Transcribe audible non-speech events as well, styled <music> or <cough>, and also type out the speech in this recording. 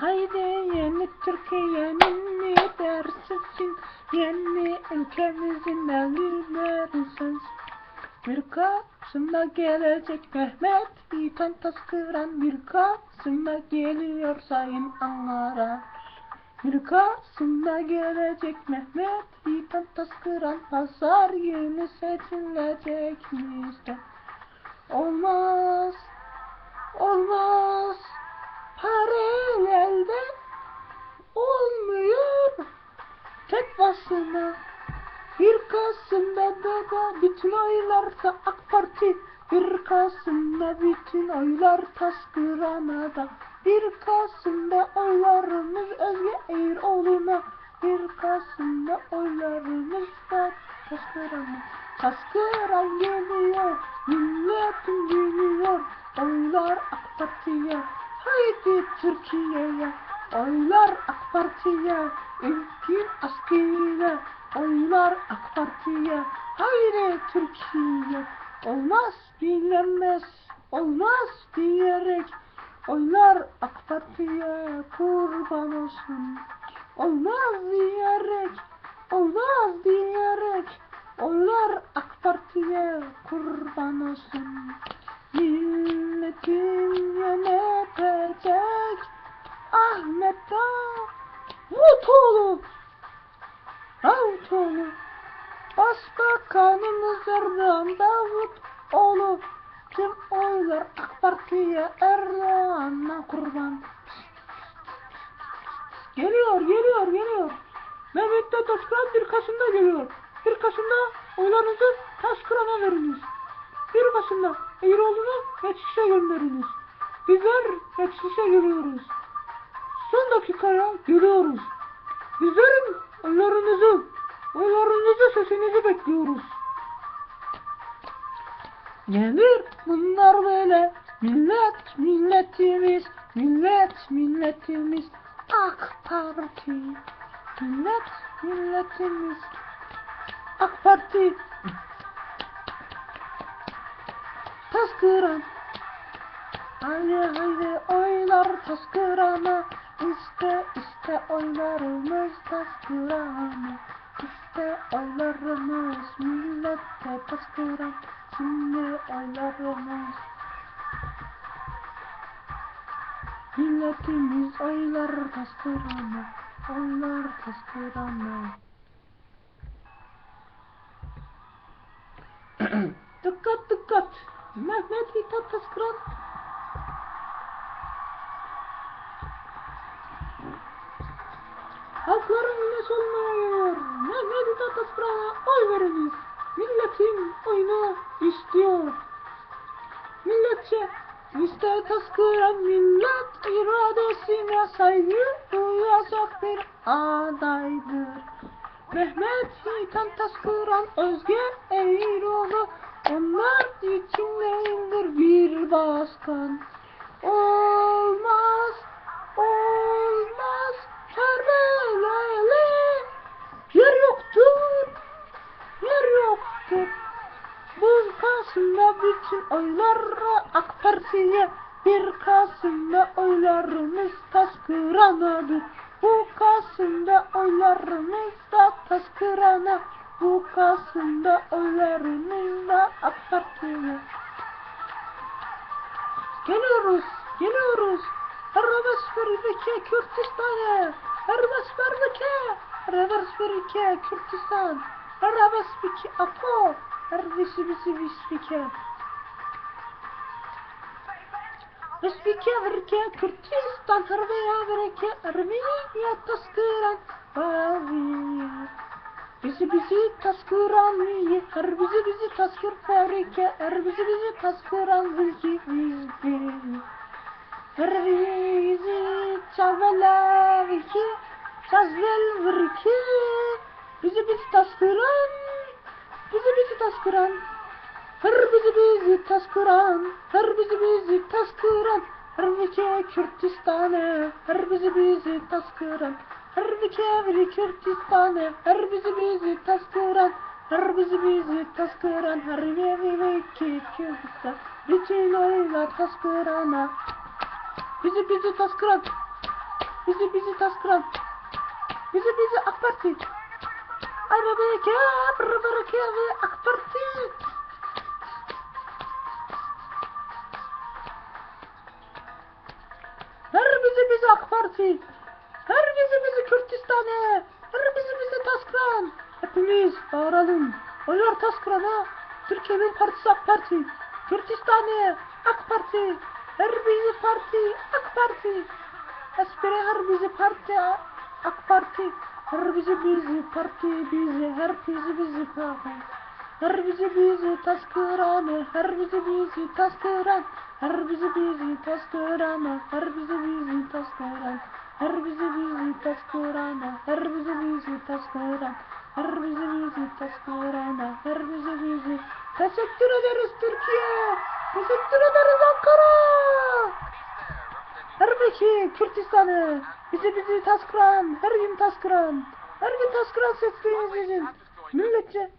Haydi yeni Türkiye'nin lidersisin Yeni ülkemizin elleri sensin. Bir Kasım'da gelecek Mehmet Yiğitan Taskıran Bir Kasım'da geliyor Sayın Ankara Bir Kasım'da gelecek Mehmet Yiğitan Taskıran Pazar günü seçilecek bizden Olmaz Olmaz paralelde olmuyor tek başına. Bir Kasım'da da, da bütün oylar da AK Parti. Bir Kasım'da bütün oylar Taskıran'a Bir Kasım'da oylarımız Özge Eğroğlu'na. Bir Kasım'da oylarımız da Taskıran'a. Taskıran geliyor, milletim geliyor. Oylar AK Parti'ye. Haydi Türkiye'ye oylar AK Parti'ye ülkün askeriyle oylar AK Parti'ye. Haydi Türkiye olmaz dinlenmez olmaz diyerek. Oylar AK Parti'ye kurban olsun. Olmaz diyerek olmaz diyerek. Oylar AK Parti'ye kurban olsun. Milletin yönetecek Ahmet Davutoğlu Davutoğlu Başbakanımız Erdoğan Davutoğlu Tüm oylar AK Parti'ye Erdoğan'a kurban? Geliyor geliyor geliyor. Mehmet de Taşkıran bir Kasım'da geliyor. Bir Kasım'da oylarınızı Taşkıran'a veriniz. Bir Kasım'da Eğroğlu'nu geçişe gönderiniz. Bizler geçişe geliyoruz. Son dakikaya geliyoruz. Bizlerin oylarınızı, oylarınızı sesinizi bekliyoruz. Gelir bunlar böyle millet milletimiz, millet milletimiz AK Parti. Millet milletimiz AK Parti. Taskıran Haydi haydi oylar taskırana İşte işte oylarımız taskırana İşte oylarımız millete taskıran Şimdi oylarımız. Milletimiz oylar taskırana Oylar taskırana <clears throat> Dikkat dikkat. Mehmet Hitap Taskıran Halkların yine olmuyor. Mehmet Hitap Taskıran'a oy veriniz. Milletin oyunu istiyor. Milletçe İşte Taskıran millet iradesine saygı duyacak bir adaydır. Mehmet Hitan Taskıran Özge Eğroğlu onlar için değildir bir başkan. Kasım'da bütün oyları AK Parti'ye bir Kasım'da oylarımız Taskıran'adır. Bu Kasım'da oylarımız da Taskıran'a. Bu Kasım'da oylarımız da AK Parti'ye. Geliyoruz, geliyoruz. Revers bir ülke Kürtistan'a. Revers bir ülke. Revers bir ülke Kürtistan. Revers bir ülke Apo. Ülke Respike vrke Kürtistan Harbiya vrke Armeniya taskıran Baviya Bizi bizi taskıran iyi Her bizi bizi taskır fabrike Her bizi bizi taskıran vilki vilki Her bizi çavala vilki Çazvel vilki Bizi bizi taskıran Bizi bizi taskıran her bizi bizi taskıran, her bizi bizi taskıran, her vike Kürtistan'e, her bizi bizi taskıran, her vike veri Kürtistan'e, her bizi bizi taskıran, her bizi bizi taskıran, her vike viki Kürdistan, bütün oylar taskırana, bizi bizi taskıran, Bizi bizi taskıran. Bizi bizi AK Parti. Arabaya kâp, arabaya kâp, AK Parti. Her bizi bizi AK Parti. Her bizi bizi Kürtistan'e. Her bizi bizi Taskran. Hepimiz bağıralım. Oylar Taskran'a. Türkiye'nin partisi AK Parti. Kürtistan'e AK Parti. Her bizi parti AK Parti. Espere her bizi parti AK Parti. Her bizi bizi parti bizi. Her bizi bizi parti. Her bizi bizi taskıran, her bizi bizi taskıran, her bizi bizi taskıran, her bizi bizi taskıran, her bizi bizi taskıran, her bizi bizi taskıran, her bizi bizi taskıran, her bizi bizi Teşekkür ederiz Türkiye, teşekkür ederiz Ankara. Her beki Kürtistan'ı, bizi bizi taskıran, her gün taskıran, her gün taskıran sesleriniz için. Milletçe